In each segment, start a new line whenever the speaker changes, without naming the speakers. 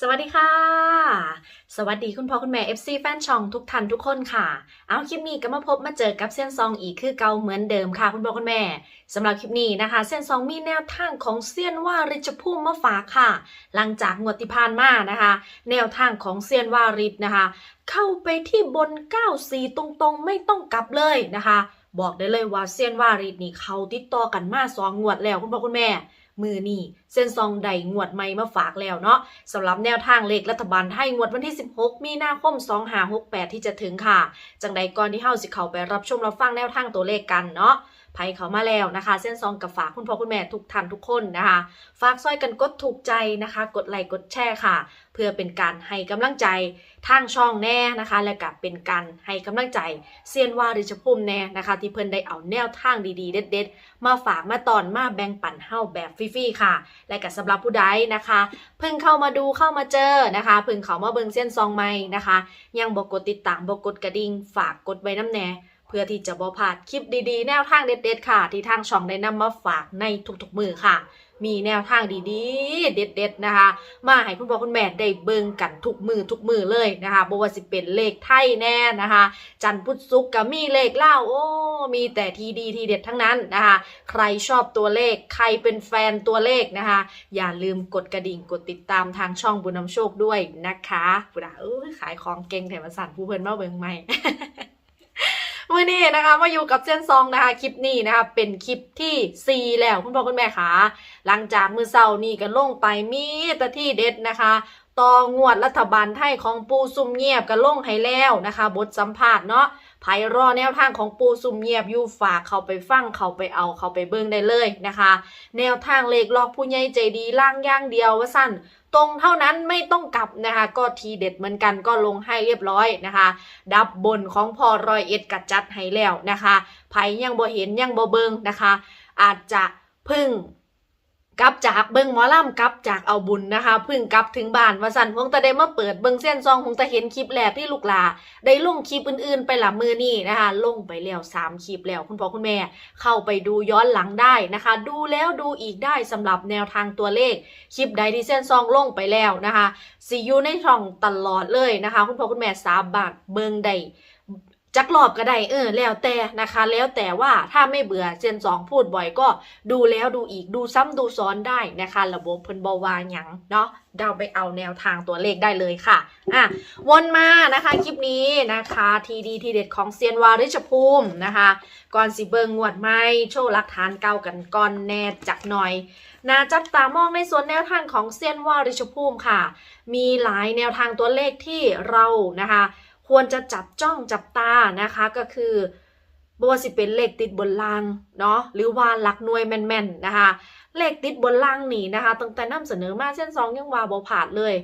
สวัสดีค่ะ สวัสดีคุณพ่อคุณแม่ FC แฟนช่องทุกท่านทุกคนค่ะ เอาคลิปนี้ก็มาพบมาเจอกับเส้นซองอีกคือเก่าเหมือนเดิมค่ะ คุณพ่อคุณแม่สำหรับคลิปนี้นะคะ เส้นซองมีแนวทางของเซียนว่าริชพุ่มมาฝากค่ะ หลังจากงวดที่ผ่านมานะคะ แนวทางของเซียนวาริศนะคะ เข้าไปที่บน 94 ตรงๆ ไม่ต้องกลับเลยนะคะ บอกได้เลยว่าเซียนวาริศนี่เขาติดต่อกันมาสองงวดแล้วคุณพ่อคุณแม่ มือนี่เส้นซองใดงวดใหม่มาฝากแล้วเนาะสำหรับแนวทางเลขรัฐบาลไทยงวดวันที่ 16 มีนาคม 2568 ที่จะถึงค่ะ จังใดก่อนที่เฮาสิเข้าไปรับชมรับฟังแนวทางตัวเลขกันเนาะ ไผเขามาแล้วนะคะ เส้นซองกับฝากคุณพ่อคุณแม่ทุกท่านทุกคนนะคะ ฝากซอยกันกดถูกใจนะคะ กดไลค์กดแชร์ค่ะ เพื่อเป็นการให้กำลังใจทางช่องแน่นะคะ และกับเป็นการให้กำลังใจเซียนวาริชภูมิแน่นะคะ ที่เพิ่นได้เอาแนวทางดีๆ เด็ด ๆ มาฝากมาตอนมาแบ่งปันเฮาแบบฟรีๆค่ะ และกับสำหรับผู้ใดนะคะ เพิ่งเข้ามาดูเข้ามาเจอนะคะ เพิ่งเข้ามาเบิ่งเส้นซองใหม่นะคะ ยังบอกกดติดตามบอกกดกระดิ่งฝากกดไว้น้ำแน่ พื่อที่จะบ่พลาดคลิปดีๆ แนวทางเด็ดๆค่ะ ที่ทางช่องได้นำมาฝากในทุกๆมือค่ะ มีแนวทางดีๆ เด็ด ๆนะคะ มาให้คุณพ่อคุณแม่ได้เบิ่งกันทุกมือทุกมือเลยนะคะบ่ว่าสิเป็นเลขไทยแน่นะคะ จันพุทธศุกร์ก็มีเลขเล่าโอ้ มีแต่ทีดีทีเด็ดทั้งนั้นนะคะ ใครชอบตัวเลขใครเป็นแฟนตัวเลขนะคะ อย่าลืมกดกระดิ่งกดติดตามทางช่องบุญนำโชคด้วยนะคะปุดาเอ้ยขายของเก่งแถมสั่นผู้เพิ่นมาเบิ่งใหม่ มื่อนี้นะคะมาอยู่กับเส้นซองนะคะคลิปนี้นะคะเป็นคลิปที่ 4 แล้วคุณพ่อคุณแม่คะหลังจากมือเศร้านี่ก็ลงไปมีแต่ที่เด็ดนะคะต่องวดรัฐบาลไทยของปูซุ่มเงียบก็ลงให้แล้วนะคะ บทสัมภาษณ์เนาะ ไผรอแนวทางของปูซุ่มเงียบอยู่ฝากเขาไปฟังเขาไปเอาเขาไปเบิ่งได้เลยนะคะ แนวทางเลขลอกผู้ใหญ่ใจดีล่างย่างเดียวว่าสั้นตรงเท่านั้นไม่ต้องกลับนะคะ ก็ทีเด็ดเหมือนกันก็ลงให้เรียบร้อยนะคะ ดับบนของพอรอยเอ็ดกัดจัดให้แล้วนะคะไผยังบ่เห็นยังบ่เบิงนะคะ อาจจะพึ่ง กลับจากเบิงหมอลำกลับจากเอาบุญนะคะพึ่งกลับถึงบ้านว่าสันพงตะได้มาเปิดเบิงเส้นซองคงตะเห็นคลิปแรกที่ลูกหลาได้ลงคลิปอื่นๆ ไปหละมือนี่นะคะลงไปแล้วสามคลิปแล้วคุณพ่อคุณแม่เข้าไปดูย้อนหลังได้นะคะ ดูแล้วดูอีกได้สำหรับแนวทางตัวเลขคลิปใดที่เส้นซองลงไปแล้วนะคะซียูในช่องตลอดเลยนะคะ คุณพ่อคุณแม่สามบาทเบิงได้ จักรอบก็ได้เออ แล้วแต่นะคะ แล้วแต่ว่าถ้าไม่เบื่อเซนสองพูดบ่อยก็ดูแล้วดูอีกดูซ้ำดูซ้อนได้นะคะ ระบบเพิ่นบวาหยังเนาะเดาไปเอาแนวทางตัวเลขได้เลยค่ะอะวนมานะคะคลิปนี้นะคะทีดีทีเด็ดของเซียนวาริชภูมินะคะ ก่อนสิเบิงงวดไม้โชว์หลักฐานเก่ากันก่อนแน่จักหน่อยนาจับตามองในส่วนแนวทางของเซียนวาริชภูมิค่ะ มีหลายแนวทางตัวเลขที่เรานะคะ ควรจะจับจ้องจับตานะคะก็คือบวสิเป็นเลขติดบนล่างเนาะหรือว่าหลักหน่วยแม่นๆนะคะ เลขติดบนล่างนี่นะคะตั้งแต่นำเสนอมาเส้นสองยังว่าบผ่านเลย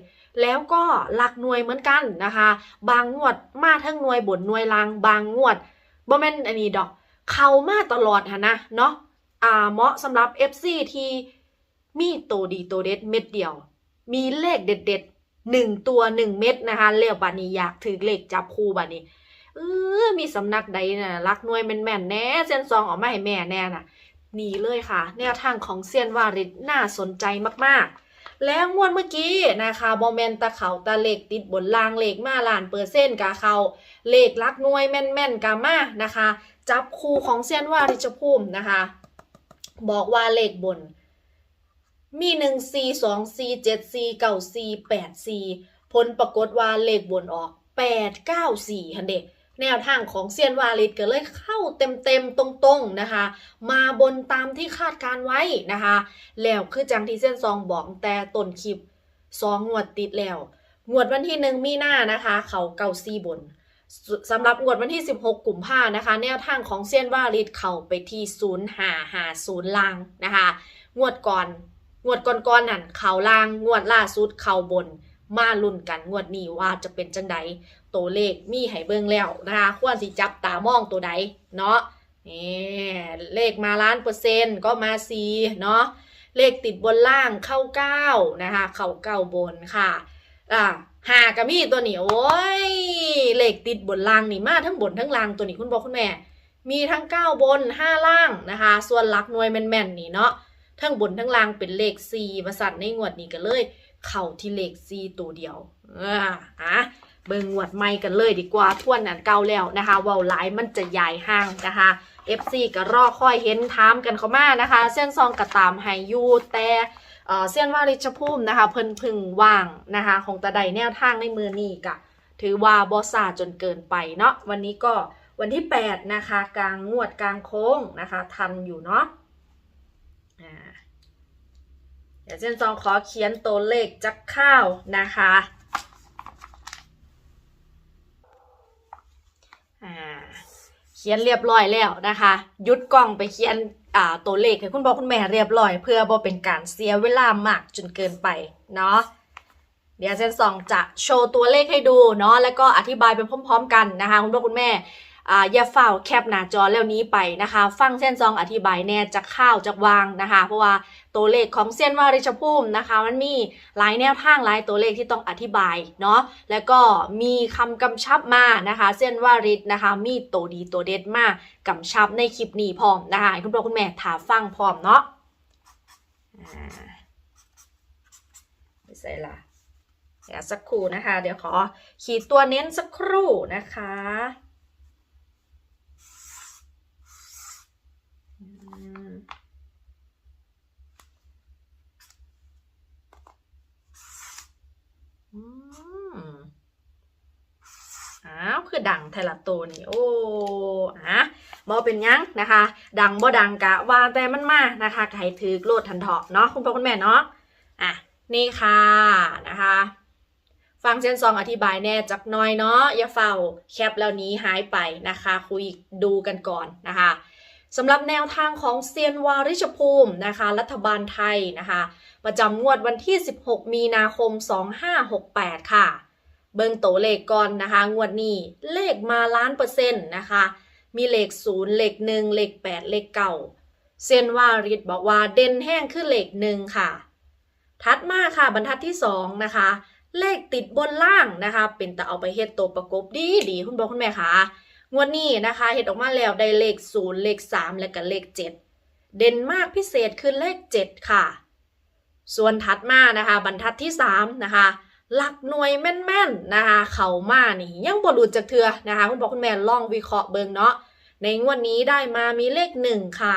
แล้วก็หลักหน่วยเหมือนกันนะคะ บางงวดมาทั้งหน่วยบนหน่วยล่าง บางงวดบ่แม่นอันนี้ดอก เข้ามาตลอดหะนะเนาะอ่าเหมาะสำหรับ FC ที่มีโตดีโตเด็ดเม็ดเดียว มีเลขเด็ดๆ หนึ่งตัวหนึ่งเม็ดนะคะเรียกบัดนี้อยากถือเลขจับคู่บัดนี้เออมีสำนักใดน่ะรักน่วยแม่นๆแน่เส้นซองออกมาให้แม่แน่น่ะหนีเลยค่ะ แนวทางของเซียนวาริศน่าสนใจมากๆ แล้วงวดเมื่อกี้นะคะบอแมนตะเขาตะเหลขติดบนลางเหลขมาลานเปอร์เซ็นต์กาเขาเหลขลักน่วยแม่นๆกามานะคะ จับคู่ของเซียนวาริชภูมินะคะ บอกว่าเหลขบน มีหนึ่งสี่สองสี่เจ็ดสี่เก้าสี่แปดสี่ผลปรากฏว่าเลขบนออกแปดเก้าสี่ฮันเดแนวทางของเซียนวาลิดก็เลยเข้าเต็มๆ ตรงๆนะคะ มาบนตามที่คาดการไว้นะคะ แล้วคือจังที่เส้นซองบอกแต่ต้นคลิปสองงวดติดแล้ว งวดวันที่หนึ่งมีหน้านะคะ เขาเก้าซีบนสำหรับงวดวันที่ 16 กลุ่มภานะคะ แนวทางของเซียนวาลิดเข้าไปที่ศูนย์หาหาศูนย์ลางนะคะ งวดก่อน งวดก่อนๆนั่นเข่าล่างงวดล่าสุดเข่าบน มาลุ้นกันงวดนี้ว่าจะเป็นจังใดตัวเลขมีให้เบิ่งแล้วนะคะควรสิจับตามองตัวใดเนาะนี่เลขมาล้านเปอร์เซ็นต์ก็มาสีเนาะเลขติดบนล่างเข้าเก้านะคะเข้าเก้าบนค่ะอ่าหากระมีตัวนี้โอ้ยเลขติดบนล่างนี่มาทั้งบนทั้งล่างตัวนี้คุณบอกคุณแม่ มีทั้งเก้าบนห้าล่างนะคะ ส่วนหลักหน่วยแม่นๆนี่เนาะ ทั้งบนทั้งล่างเป็นเลข4ประสัตในงวดนี้ก็เลย เข่าที่เลขซีตัวเดียวอ่าอะเบิ่งงวดใหม่กันเลยดีกว่าทวนอันเก่าแล้วนะคะว้าหลายมันจะใหญ่ห่างนะคะ FC ก็รอคอยเห็นถามกันเข้ามานะคะ เส้นซองก็ตามให้อยู่แต่เออเส้นว่าริชภูมินะคะ เพิ่นพึ่งว่างนะคะ ของตะไดแนวทางในมือนี้ก็ถือว่าบอซาจนเกินไปเนาะวันนี้ก็วันที่ 8 นะคะ กลางงวดกลางโค้งนะคะ ทันอยู่เนาะ เดี๋ยวเส้นซองขอเขียนตัวเลขจักข้าวนะคะเขียนเรียบร้อยแล้วนะคะหยุดกล้องไปเขียนตัวเลขให้คุณพ่อคุณแม่เรียบร้อย เพื่อบ่เป็นการเสียเวลามากจนเกินไปเนาะเดี๋ยวเซนสองจะโชว์ตัวเลขให้ดูเนาะแล้วก็อธิบายไปพร้อม ๆ กันนะคะคุณพ่อคุณแม่ อ่าอย่าเฝ้าแคปหน้าจอแล้วนี้ไปนะคะ ฟังเส้นซองอธิบายแน่จากข้าวจากวางนะคะ เพราะว่าตัวเลขของเส้นวาริชภูมินะคะ มันมีหลายแนวทางหลายตัวเลขที่ต้องอธิบายเนาะแล้วก็มีคำกำชับมานะคะ เส้นวาริดนะคะ มีตัวดีตัวเด็ดมากกำชับในคลิปนี้พร้อมนะคะคุณพ่อคุณแม่ถาฟังพร้อมเนาะไม่ใส่ละเดี๋ยวสักครู่นะคะ เดี๋ยวขอขีดตัวเน้นสักครู่นะคะอืม อืมอ้าวคือดังไทละตัวนี่โอ้อะบอเป็นยังนะคะ ดังบ่ดังกะว่าแต่มันมานะคะไก่ถือโลดทันเถาะเนาะคุณพ่อคุณแม่เนาะอะนี่ค่ะนะคะฟังเส้นซองอธิบายแน่จักน้อยเนาะอย่าเฝ้าแคปแล้วนี้หายไปนะคะ คุยดูกันก่อนนะคะ สำหรับแนวทางของเซียนวาริชภูมินะคะ รัฐบาลไทยนะคะ ประจำงวดวันที่ 16 มีนาคม 2568 ค่ะ เบิ่งโตเลขก่อนนะคะ งวดนี้เลขมาล้านเปอร์เซ็นต์นะคะ มีเลข 0 เลข 1 เลข 8 เลขเก่าเซียนวาริดบอกว่าเด่นแห้งขึ้นเลขหนึ่งค่ะถัดมาค่ะบรรทัดที่ 2 นะคะ เลขติดบนล่างนะคะ เป็นแต่เอาไปเฮ็ดตัวประกบดีดีคุณบอกคุณแม่ค่ะ งวดนี้นะคะเฮ็ดออกมาแล้วได้เลข0เลข3และก็เลข7เด่นมากพิเศษคือเลข7ค่ะ ส่วนถัดมานะคะ บรรทัดที่3นะคะหลักหน่วยแม่นๆนะคะ เขามานี่ยังบ่หลุดจากเทือนะคะ คุณพ่อคุณแม่ลองวิเคราะห์เบิงเนาะในงวดนี้ได้มามีเลข1ค่ะ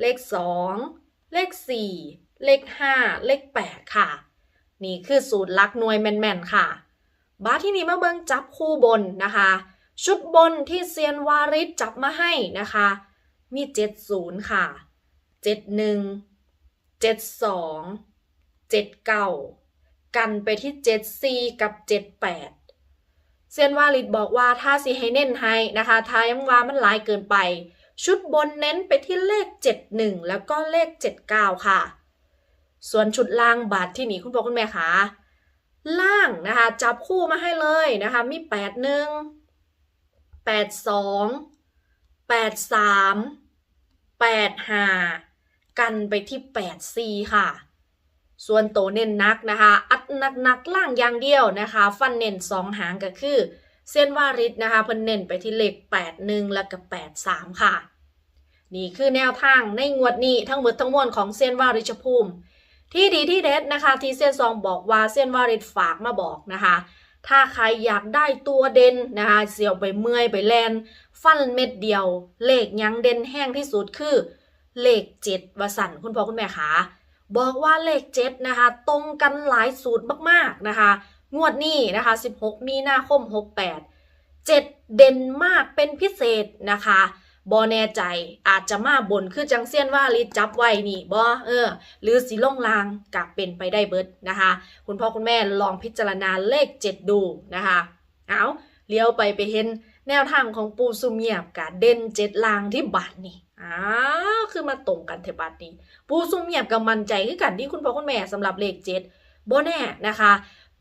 เลข2เลข4เลข5เลข8ค่ะ นี่คือสูตรหลักหน่วยแม่นๆค่ะ บาที่นี่มาเบิงจับคู่บนนะคะ ชุดบนที่เซียนวาริสจับมาให้นะคะ มี 70 ค่ะ 71 72เจ็ดเก้ากันไปที่เจ็ดซีกับเจ็ดแปดเซียนวาลิดบอกว่าถ้าสิให้เน้นให้นะคะทายังว่ามันหลายเกินไป ชุดบนเน้นไปที่เลขเจ็ดหนึ่งแล้วก็เลขเจ็ดเก้าค่ะ ส่วนชุดล่างบาทที่หนีคุณพ่อคุณแม่คะล่างนะคะ จับคู่มาให้เลยนะคะ มีแปดหนึ่ง แปดสองแปดสามแปดห้ากันไปที่แปดซีค่ะ ส่วนโตเน้นนักนะคะ อัดนักนักล่างอย่างเดียวนะคะ ฟันเน้นสองหางก็คือ เส้นวาริดนะคะเพิ่นเน้นไปที่เลข8 1แล้วก็8 3ค่ะ นี่คือแนวทางในงวดนี้ทั้งหมดทั้งมวลของเส้นวาริชภูมิ ที่ดีที่เด็ดนะคะ ที่เส้นซองบอกว่าเส้นวาริดฝากมาบอกนะคะ ถ้าใครอยากได้ตัวเด่นนะคะเสียวไปเมื่อยไปแลนฟันเม็ดเดียว เลขยังเด่นแห้งที่สุดคือ เลขเจ็ดวสันคุณพ่อคุณแม่คะบอกว่าเลขเจ็ดนะคะ ตรงกันหลายสูตรมากๆนะคะ งวดนี้นะคะ 16 มีนาคม 68 7 เด่นมากเป็นพิเศษนะคะ บอแน่ใจอาจจะมาบนคือจังเซียนว่าลิจับไว้นี่บอเออ หรือสีล่องลางกับเป็นไปได้เบิดนะคะ คุณพ่อคุณแม่ลองพิจารณาเลข 7 ดูนะคะ เอาเลี้ยวไปไปเห็นแนวทางของปูซุเมียบกับเด่นเจ็ดลางที่บาทนี่อ้าคือมาตรงกันเทบาทนี้ ปูซุเมียบกับมันใจคือกันที่คุณพ่อคุณแม่สำหรับเลขเจ็ดโบแน่นะคะ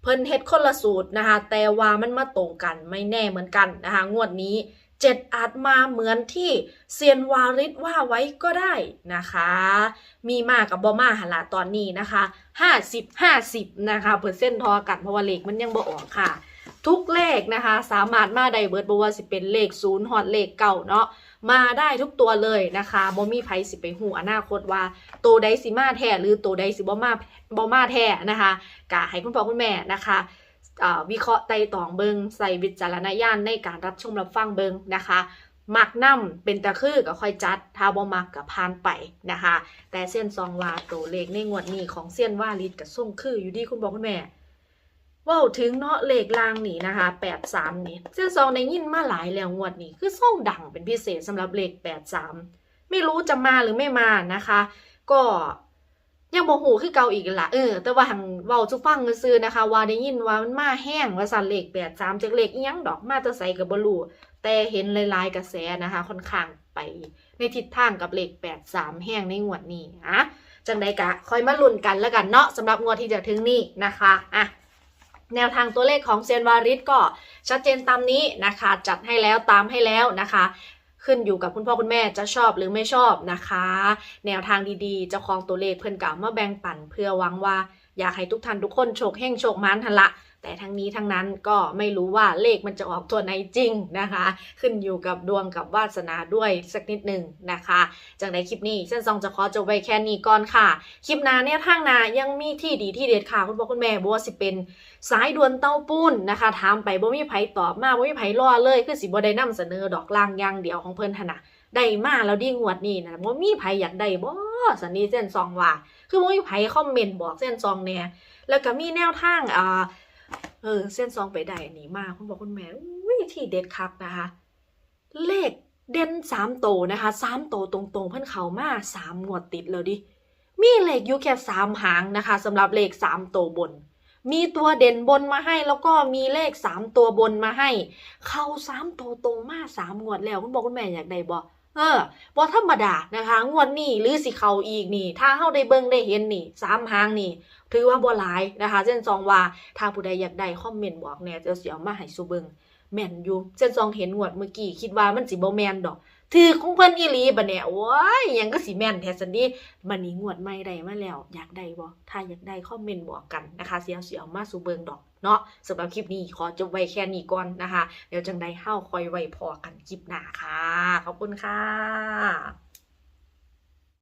เพิ่นเฮ็ดคนละสูตรนะคะ แต่ว่ามันมาตรงกันไม่แน่เหมือนกันนะคะ งวดนี้ เจ็ดอาจมาเหมือนที่เซียนวาริศว่าไว้ก็ได้นะคะ มีมากับบอมาหละตอนนี้นะคะ 50 50 นะคะเปอร์เซ็นต์ทอกันเพราะว่าเลขมันยังบ่ออกค่ะ ทุกเลขนะคะ สามารถมาได้เบิร์ดบ่ว่าสิเป็นเลขศูนย์ฮอดเลขเก่าเนาะมาได้ทุกตัวเลยนะคะบ่มีไผสิไปหูอนาคตว่าโตัวใดสิมาแท้หรือโตัวใดสิบ่มาบ่มาแท้นะคะกะให้คุณพ่อคุณแม่นะคะ วิเคราะห์ไต่ตองเบิงใส่วิจารณญาณในการรับชมรับฟังเบิงนะคะมักนํเป็นตะคือก็ค่อยจัดถ้าบ่มักก็ผ่านไปนะคะ แต่เส้นซองวาตัวเลขในงวดนี้ของเส้นว่าลิดกับส่งคืออยู่ดีคุณบอกคุณแม่ว้าถึงเนาะเลขลางนี่นะคะ83นี่เส้นซองได้ยินมาหลายแล้วงวดนี้คือส่งดังเป็นพิเศษสำหรับเลข83ไม่รู้จะมาหรือไม่มานะคะ ก็ ยังบ่ฮู้คือเก่าอีกล่ะเออ แต่ว่าหังเว้าสุฟังซื่อนะคะ ว่าได้ยินว่ามันมาแห้งว่าซั่นเหลข83จากเหลขอีหยังดอกมาแต่ไสก็บ่รู้แต่เห็นหลายๆกระแสนะคะ ค่อนข้างไป ในทิศทางกับเหลข83แห้งในงวดนี้อะจังใดกะคอยมาลุ้นกันแล้วกันเนาะสำหรับงวดที่จะถึงนี้นะคะอะแนวทางตัวเลขของเซียนวาริสก็ชัดเจนตามนี้นะคะ จัดให้แล้วตามให้แล้วนะคะ ขึ้นอยู่กับคุณพ่อคุณแม่จะชอบหรือไม่ชอบนะคะ แนวทางดีๆ เจ้าของตัวเลขเพื่อนเก่ามาแบ่งปันเพื่อหวังว่าอยากให้ทุกท่านทุกคนโชคเฮงโชคมันทันละ แต่ทั้งนี้ทั้งนั้นก็ไม่รู้ว่าเลขมันจะออกตัวไหนจริงนะคะ ขึ้นอยู่กับดวงกับวาสนาด้วยสักนิดหนึ่งนะคะ จากในคลิปนี้เส้นซองจะขอจบไว้แค่นี้ก่อนค่ะ คลิปน้าเนี่ยทางนายังมีที่ดีที่เด็ดค่ะ คุณพ่อคุณแม่บัวสิเป็นสายด่วนเต้าปูนนะคะถามไปบ่มีไผตอบมาบ่มีไผรอเลยคือสิบ่ได้นำเสนอดอกลางย่างเดียวของเพิ่นหนะได้มาแล้วดีงวดนี้นะบ่มีไผอยากได้บ่สันนี้เส้นซองว่า คือบ่มีไผคอมเมนต์บอกเส้นซองแหน่ยแล้วก็มีแนวทางอ่า เออ เส้นซองไปได้อันนี้มากคุณบอกคุณแม่อุ้ยที่เด็ดคักนะคะ เลขเด่นสามโตนะคะสามโตตรงๆ เพิ่อนเขามาสามงวดติดแล้วดิ มีเลขอยู่แค่สามหางนะคะสำหรับเลขสามโตบน มีตัวเด่นบนมาให้แล้วก็มีเลขสามตัวบนมาให้ เข้าสามโตตรงมาสามงวดแล้วคุณบอกคุณแม่อยากได้บ่ เออบ่ธรรมดานะคะงวดนี้หรือสิเขาอีกนี่ ถ้าเฮาได้เบิ่งได้เห็นนี่สามหางนี่ ถือว่าบ่หลายนะคะเส้นซองว่าถ้าผู้ใดอยากได้คอมเมนต์บอกแน่จะเสียมาให้ซูเบิงแม่นอยู่เส้นซองเห็นงวดเมื่อกี้คิดว่ามันสิบ่แม่นดอกถือของเพิ่นอีหลีบัดเนี่ยโอ้ยยังก็สิแม่นแท้ซันดิบัดนี้งวดใหม่ได้มาแล้ว อยากได้บ่ถ้าอยากได้คอมเมนต์บอกกันนะคะเสียเสียมาซูเบิงดอก เนาะสำหรับคลิปนี้ขอจบไว้แค่นี้ก่อนนะคะ เดี๋ยวจังได้เฮาคอยไว้พอกันคลิปหน้าค่ะ ขอบคุณค่ะ